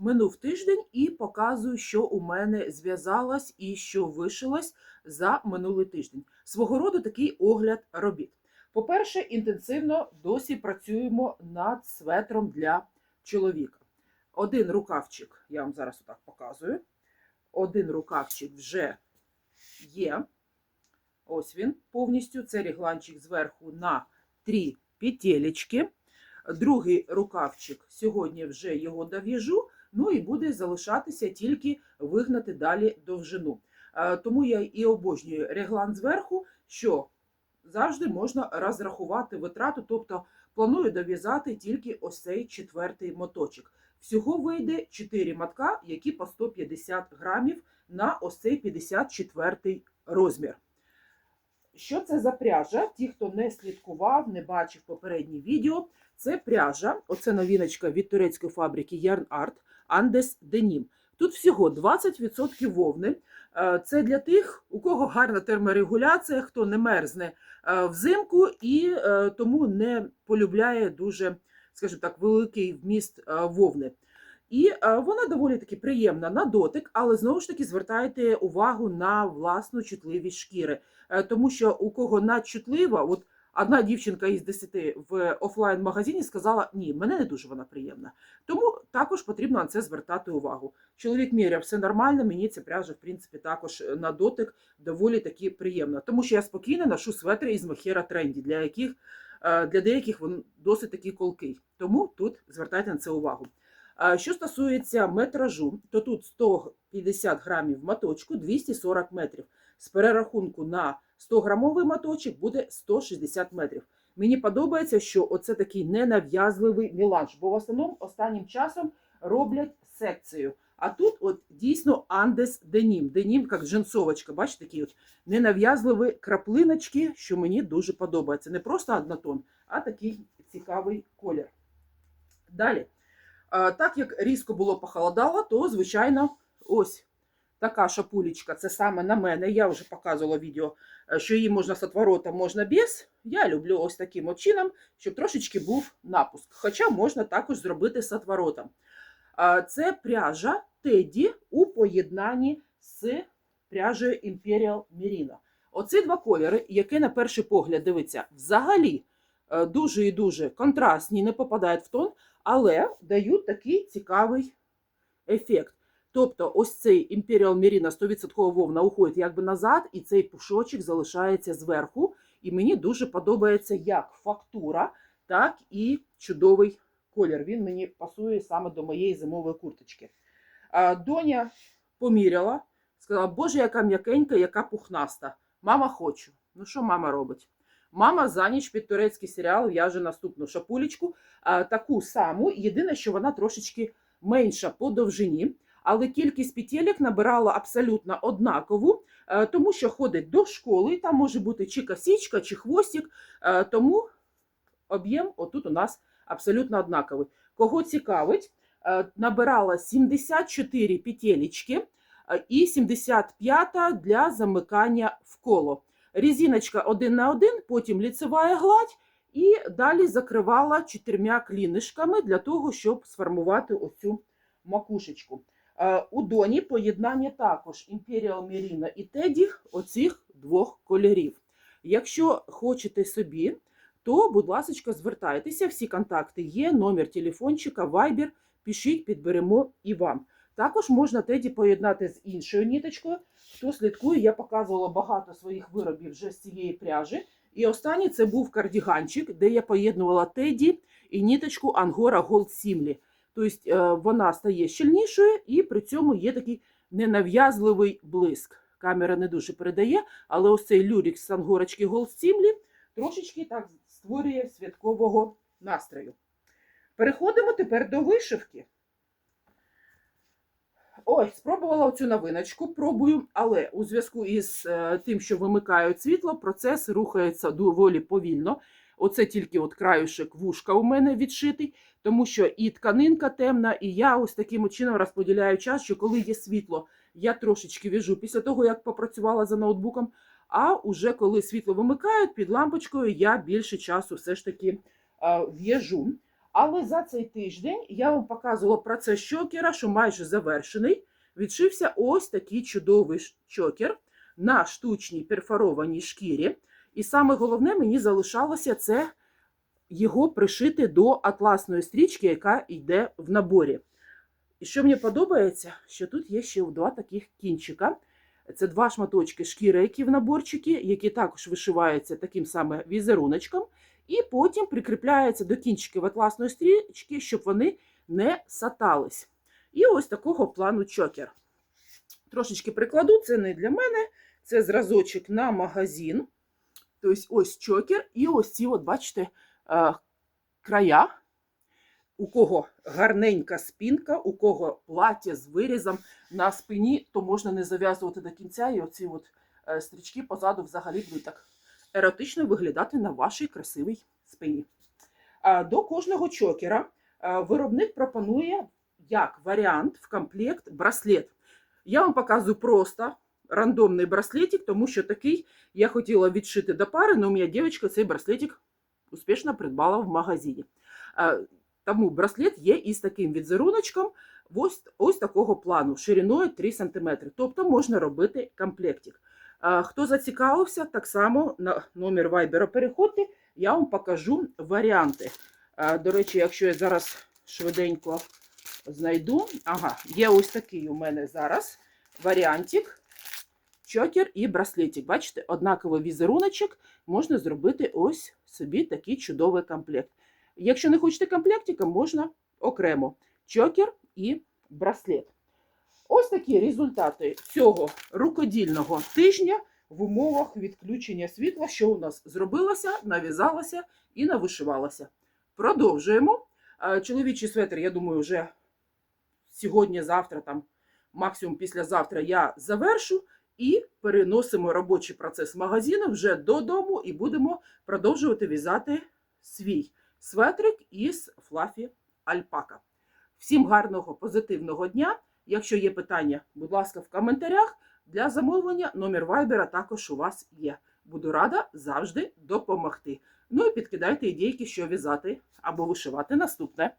минув тиждень і показую, що у мене зв'язалось і що вишилось за минулий тиждень. Свого роду такий огляд робіт. По-перше, інтенсивно досі працюємо над светром для чоловіка. Один рукавчик, я вам зараз отак показую. Один рукавчик вже є. Ось він повністю. Це регланчик зверху на три петелечки. Другий рукавчик сьогодні вже його дов'яжу, ну і буде залишатися тільки вигнати далі довжину. Е, Тому я і обожнюю реглан зверху, що завжди можна розрахувати витрату, тобто планую дов'язати тільки ось цей четвертий моточок. Всього вийде 4 мотка, які по 150 грамів на ось цей 54 розмір. Що це за пряжа? Ті, хто не слідкував, не бачив попередні відео, це пряжа, оце новіночка від турецької фабрики Yarn Art Andes Denim. Тут всього 20% вовни. Е, Це для тих, у кого гарна терморегуляція, хто не мерзне е, взимку і е, тому не полюбляє дуже, скажімо так, великий вміст вовни. І вона доволі таки приємна на дотик, але знову ж таки звертайте увагу на власну чутливість шкіри. Тому що у кого надчутлива, от одна дівчинка із 10 в офлайн-магазині сказала, ні, мене не дуже вона приємна. Тому також потрібно на це звертати увагу. Чоловік міряв, все нормально, мені ця пряжа, в принципі, також е, на дотик доволі таки приємна. Тому що я спокійно ношу светри із Мохера Тренді, для яких е, для деяких він досить такий колкий. Тому тут звертайте на це увагу. Що стосується метражу, то тут 150 грамів моточку, 240 метрів. З перерахунку на 100 грамовий моточок буде 160 метрів. Мені подобається, що оце такий ненав'язливий міланж, бо в основному останнім часом роблять секцію. А тут от дійсно Андес денім. Денім, як джинсовочка, бачите, такі от ненав'язливі краплиночки, що мені дуже подобається. Не просто однотон, а такий цікавий колір. Далі. Так як різко було похолодало, то, звичайно, ось така шапулечка. Це саме на мене. Я вже показувала відео, е, що її можна з отворотом, можна без. Я люблю ось таким от чином, щоб трошечки був напуск. Хоча можна також зробити з отворотом. Це пряжа Теді у поєднанні з пряжею Imperial Merino. Оці два кольори, які на перший погляд дивиться, взагалі е, дуже і дуже контрастні, не попадають в тон, але дають такий цікавий ефект. Тобто, ось цей Imperial Merino 100% вовна уходить якби назад, і цей пушочок залишається зверху. І мені дуже подобається як фактура, так і чудовий колір. Він мені пасує саме до моєї зимової курточки. Доня поміряла, сказала, Боже, яка м'якенька, яка пухнаста. Мама хочу. Ну, що мама робить? Мама за ніч під турецький серіал в'яже наступну шапулечку, таку саму. Єдине, що вона трошечки менша по довжині, але кількість петелек набирала абсолютно однакову, е, тому що ходить до школи, там може бути чи косичка, чи хвостик, е, тому об'єм отут у нас абсолютно однаковий. Кого цікавить, е, набирала 74 петелечки і 75 для замикання в коло. Резиночка один на один, потім ліцева гладь, і далі закривала чотирма клінишками для того, щоб сформувати оцю макушечку. Е, У доні поєднання також Imperial Merino і Teddy оцих двох кольорів. Якщо хочете собі, то, будь ласка, звертайтеся, всі контакти є, номер телефончика, Viber, пишіть, підберемо і вам. Також можна теді поєднати з іншою ніточкою. Хто слідкує, я показувала багато своїх виробів вже з цієї пряжі. І останній це був кардіганчик, де я поєднувала теді і ніточку Angora Gold Simli. Тобто вона стає щільнішою і при цьому є такий ненав'язливий блиск. Камера не дуже передає, але ось цей люрік з ангорочки Gold трошечки так створює святкового настрою. Переходимо тепер до вишивки. Ой, спробувала оцю новиночку, пробую, але у зв'язку із е, тим, що вимикають світло, процес рухається доволі повільно. Оце тільки от краюшек вушка у мене відшитий, тому що і тканинка темна, і я ось таким чином розподіляю час, що коли є світло, я трошечки в'яжу після того, як попрацювала за ноутбуком. А уже коли світло вимикають під лампочкою, я більше часу все ж таки в'яжу. Але за цей тиждень я вам показувала процес чокера, що майже завершений. Відшився ось такий чудовий чокер на штучній перфорованій шкірі. І саме головне мені залишалося це його пришити до атласної стрічки, яка йде в наборі. І що мені подобається, що тут є ще два таких кінчика. Це два шматочки шкіри, які в наборчики, які також вишиваються таким саме візеруночком, і потім прикріпляються до кінчиків атласної стрічки, щоб вони не сатались. І ось такого плану чокер. Трошечки прикладу, це не для мене, це зразочок на магазин. Тобто ось чокер, і ось ці, от, бачите, е, края. У кого гарненька спинка, у кого плаття з вирізом на спині, то можна не зав'язувати до кінця, і оці от е, стрічки позаду взагалі будуть так еротично виглядати на вашій красивій спині. А До кожного чокера е, виробник пропонує як варіант в комплект браслет. Я вам показую просто рандомний браслетик, тому що такий я хотіла відшити до пари, але у мене дівчинка цей браслетик успішно придбала в магазині. Тому браслет є із таким візеруночком, ось, ось такого плану, шириною 3 см. Тобто можна робити комплектик. Хто зацікавився, так само на номер Viber переходьте, я вам покажу варіанти. До речі, якщо я зараз швиденько знайду, ага, є ось такий у мене зараз варіантик. Чокер і браслетик. Бачите, однаковий візеруночок можна зробити ось собі такий чудовий комплект. Якщо не хочете комплектика, можна окремо чокер і браслет. Ось такі результати цього рукодільного тижня в умовах відключення світла, що у нас зробилося, нав'язалося і навишивалося. Продовжуємо. Чоловічий светр, я думаю, вже сьогодні-завтра, там максимум післязавтра я завершу і переносимо робочий процес магазину вже додому і будемо продовжувати в'язати свій светрик із флафі альпака. Всім гарного позитивного дня! Якщо є питання, будь ласка, в коментарях. Для замовлення номер вайбера також у вас є. Буду рада завжди допомогти. Ну і підкидайте ідейки, що в'язати або вишивати наступне.